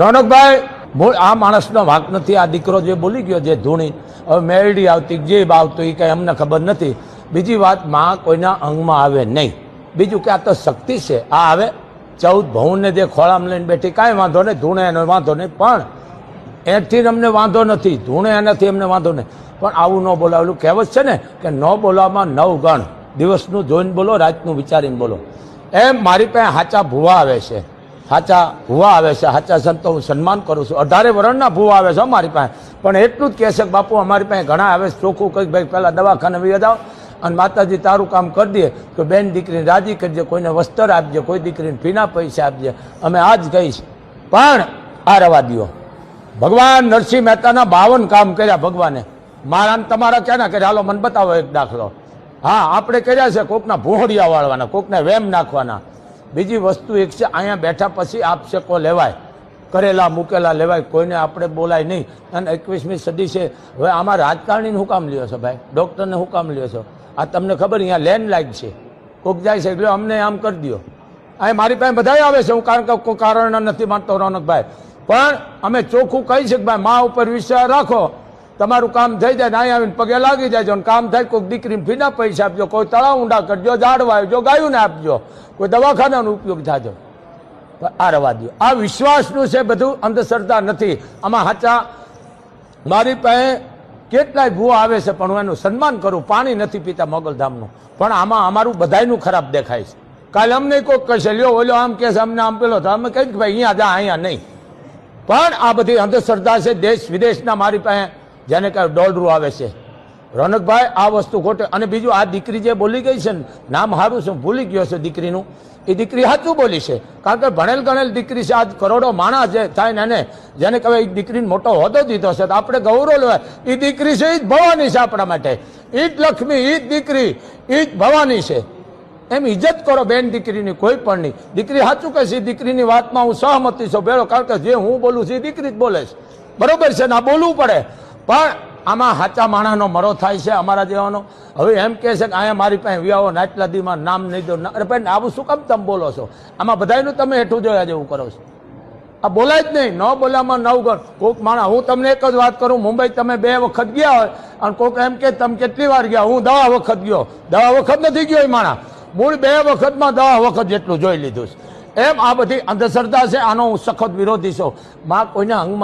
રોનકભાઈ આ માણસનો વાંક નથી, આ દીકરો જે બોલી ગયો, જે ધૂણી, હવે મેરડી આવતી જે આવતું એ કંઈ અમને ખબર નથી. બીજી વાત, માં કોઈના અંગમાં આવે નહીં. બીજું કે આ તો શક્તિ છે, આ આવે ચૌદ ભવનને જે ખોળામાં લઈને બેઠી, કાંઈ વાંધો નહીં, ધૂણે એનો વાંધો નહીં, પણ એથી અમને વાંધો નથી, ધૂણે એનાથી અમને વાંધો નહીં. પણ આવું ન બોલાવેલું, કહેવત છે ને, કે ન બોલવામાં નવ ગણ. દિવસનું જોઈને બોલો, રાતનું વિચારીને બોલો. એમ મારી પાસે હાચા ભૂવા આવે છે. હાચા ભૂવા આવે છે હાચા સંતો હું સન્માન કરું છું. અઢારે વરણના ભૂવા આવે છે અમારી પાસે. પણ એટલું જ કહે છે કે બાપુ, અમારી પાસે ઘણા આવે છે. ચોખ્ખું કંઈક ભાઈ પહેલાં દવાખાને વી જાઓ અને માતાજી તારું કામ કરી દે તો બેન દીકરીને રાજી કરજે, કોઈને વસ્ત્ર આપજે, કોઈ દીકરીને ફીના પૈસા આપજે. અમે આ જ કહીશ. પણ આ રવા દો ભગવાન નરસિંહ મહેતાના બાવન કામ કર્યા ભગવાને. મારા ને તમારા ક્યાં કર્યા? હાલો, મને બતાવો એક દાખલો. હા, આપણે કર્યા છે કોકના ભોહડિયા વાળવાના, કોકને વેમ નાખવાના. બીજી વસ્તુ એક છે, અહીંયા બેઠા પછી આપશકો લેવાય. કરેલા, મૂકેલા લેવાય. કોઈને આપણે બોલાય નહીં. અને એકવીસમી સદી છે. હવે આમાં રાજકારણીને હું કામ લ્યો છો ભાઈ? ડૉક્ટરને હું કામ લ્યો છો? આ તમને ખબર, અહીંયા લેન્ડલાઇન છે. કોક જાય છે, એટલે અમને આમ કરી દો આ મારી પાસે બધા આવે છે. હું કારણ કે કોઈ કારણ નથી માનતો, રોનકભાઈ. પણ અમે ચોખ્ખું કહી કે ભાઈ, મા ઉપર વિશ્વાસ રાખો. તમારું કામ થઈ જાય ને અહીંયા આવીને પગે લાગી જાય કામ થાય કોઈક દીકરીને ફીના પૈસા આપજો, કોઈ તળાવ ઊંડા કરજો, ઝાડવા આપજો, ગાયોને આપજો, કોઈ દવાખાનાનો ઉપયોગ થાજો. આ રવા દો આ વિશ્વાસનું છે બધું અંધશ્રદ્ધા નથી. આમાં હાચા મારી પાસે કેટલાય ભૂવા આવે છે પણ હું એનું સન્માન કરું. પાણી નથી પીતા મોગલધામનું. પણ આમાં અમારું બધાયનું ખરાબ દેખાય છે. કાલે અમને કોઈક કહેશે, લ્યો, ઓલો આમ કહેશે અમને આમ પેલો. તો અમે કહીએ કે ભાઈ, અહીંયા જા, અહીંયા નહીં. પણ આ બધી અંધશ્રદ્ધા છે, દેશ વિદેશના મારી પાસે જેને કહે ડોલરું આવે છે. રોનકભાઈ, આ વસ્તુ ખોટે. અને બીજું, આ દીકરી જે બોલી ગઈ છે ને, નામ સારું છે, ભૂલી ગયો છે દીકરીનું. એ દીકરી સાચું બોલી છે. કારણ કે ભણેલ ગણેલ દીકરી છે, આજ કરોડો માણસ જે થાય ને એને, જેને કહેવાય એ દીકરીને મોટો હોદો દીધો છે, તો આપણે ગૌરવ લેવાય. એ દીકરી છે એ જ ભવાની છે આપણા માટે. એ જ લક્ષ્મી એ જ દીકરી એ જ ભવાની છે. એમ ઇજ્જત કરો બેન દીકરીની, કોઈ પણ નહીં. દીકરી સાચું કહે છે દીકરીની વાતમાં હું સહમતી છું. ભેળો, કારણ કે જે હું બોલું છું એ દીકરી જ બોલે છે. બરોબર છે ને? આ બોલવું પડે. પણ આમાં સાચા માણસનો મરો થાય છે અમારા જેવાનો. હવે એમ કહે છે કે અહીંયા મારી પાસે વિયાવો ને આટલા દીમાં નામ નહીં દો. અરે ભાઈ, આવું શું કામ તમે બોલો છો? આમાં બધાયનું તમે હેઠું જોયા જેવું કરો છો. આ બોલાય જ નહીં. ન બોલ્યામાં નવ ગણ કોઈક માણસ, હું તમને એક જ વાત કરું, મુંબઈ તમે બે વખત ગયા હોય, અને કોઈક એમ કે તમે કેટલી વાર ગયા? હું દવા વખત ગયો. દવા વખત નથી ગયો એ માણસ. મૂળ બે વખતમાં દવા વખત જેટલું જોઈ લીધું છે. એમ આ બધી અંધશ્રદ્ધા છે, આનો હું સખત વિરોધી છું. માં કોઈના અંગમાં